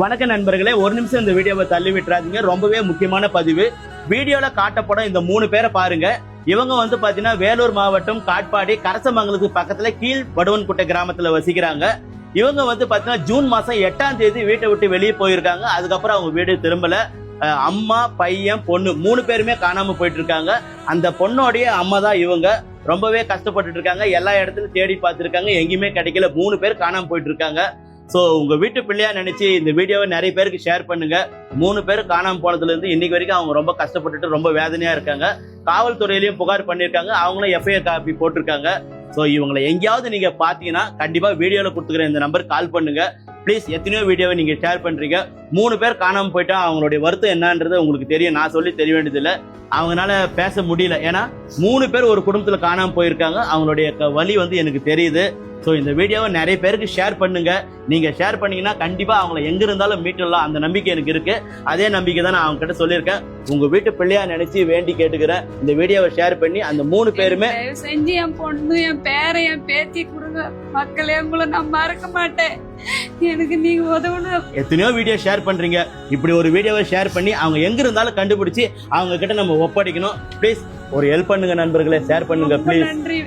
வணக்க நண்பர்களே ஒரு நிமிஷம் இந்த வீடியோவை தள்ளி விட்டுறாதீங்க. ரொம்பவே முக்கியமான பதிவு. வீடியோல காட்டப்படும் இந்த மூணு பேரை பாருங்க. இவங்க வந்து பாத்தீங்கன்னா வேலூர் மாவட்டம் காட்பாடி கரசமங்கலத்துக்கு பக்கத்துல கீழ் வடுவன்குட்டை கிராமத்துல வசிக்கிறாங்க. இவங்க வந்து பாத்தீங்கன்னா ஜூன் மாசம் எட்டாம் தேதி வீட்டை விட்டு வெளியே போயிருக்காங்க. அதுக்கப்புறம் அவங்க வீடு திரும்பல. அம்மா பையன் பொண்ணு மூணு பேருமே காணாம போயிட்டு இருக்காங்க அந்த பொண்ணோடைய அம்மா தான் இவங்க. ரொம்பவே கஷ்டப்பட்டு இருக்காங்க. எல்லா இடத்துலயும் தேடி பார்த்துருக்காங்க. எங்கேயுமே கிடைக்கல. மூணு பேர் காணாம போயிட்டு இருக்காங்க ஸோ உங்கள் வீட்டு பிள்ளையா நினச்சி இந்த வீடியோவை நிறைய பேருக்கு ஷேர் பண்ணுங்கள் மூணு பேர் காணாமல் போனதுலேருந்து இன்னைக்கு வரைக்கும் அவங்க ரொம்ப கஷ்டப்பட்டுட்டு ரொம்ப வேதனையாக இருக்காங்க. காவல்துறையிலையும் புகார் பண்ணியிருக்காங்க. அவங்களும் எஃப்ஐஆர் காப்பி போட்டிருக்காங்க. ஸோ இவங்களை எங்கேயாவது நீங்கள் பார்த்தீங்கன்னா கண்டிப்பாக வீடியோவில் கொடுத்துக்கிற இந்த நம்பருக்கு கால் பண்ணுங்கள் ப்ளீஸ் எத்தனையோ வீடியோவை நீங்கள் ஷேர் பண்ணுறீங்க மூணு பேர் காணாமல் போயிட்டா அவங்களுடைய வருத்தம் என்னன்றது உங்களுக்கு தெரியும். நான் சொல்லி தெரிய வேண்டியதில்லை. அவங்களால பேச முடியல. ஏன்னா மூணு பேர் ஒரு குடும்பத்தில் காணாமல் போயிருக்காங்க. அவங்களுடைய க- வந்து எனக்கு தெரியுது. ஸோ இந்த வீடியோவை நிறைய பேருக்கு ஷேர் பண்ணுங்க. நீங்க ஷேர் பண்ணீங்கன்னா கண்டிப்பா அவங்கள எங்க இருந்தாலும் மீட்டலாம் அந்த நம்பிக்கை எனக்கு இருக்கு. அதே நம்பிக்கை தான் நான் அவங்க கிட்ட சொல்லியிருக்கேன். உங்க வீட்டு பிள்ளையா நினைச்சு வேண்டி கேட்டுக்கிறேன் இந்த வீடியோவை ஷேர் பண்ணி அந்த மூணு பேருமே செஞ்சு என் பொண்ணு என் பேரை என் பேத்தி கொடுங்க. மக்களே உங்களை நான் மறக்க மாட்டேன். எனக்கு நீங்க உதவணும். எத்தனையோ வீடியோ ஷேர் பண்றீங்க. இப்படி ஒரு வீடியோவை ஷேர் பண்ணி அவங்க எங்க இருந்தாலும் கண்டுபிடிச்சு அவங்க கிட்ட நம்ம ஒப்படைக்கணும். ப்ளீஸ் ஒரு ஹெல்ப் பண்ணுங்க நண்பர்களே. ஷேர் பண்ணுங்க ப்ளீஸ் நன்றி.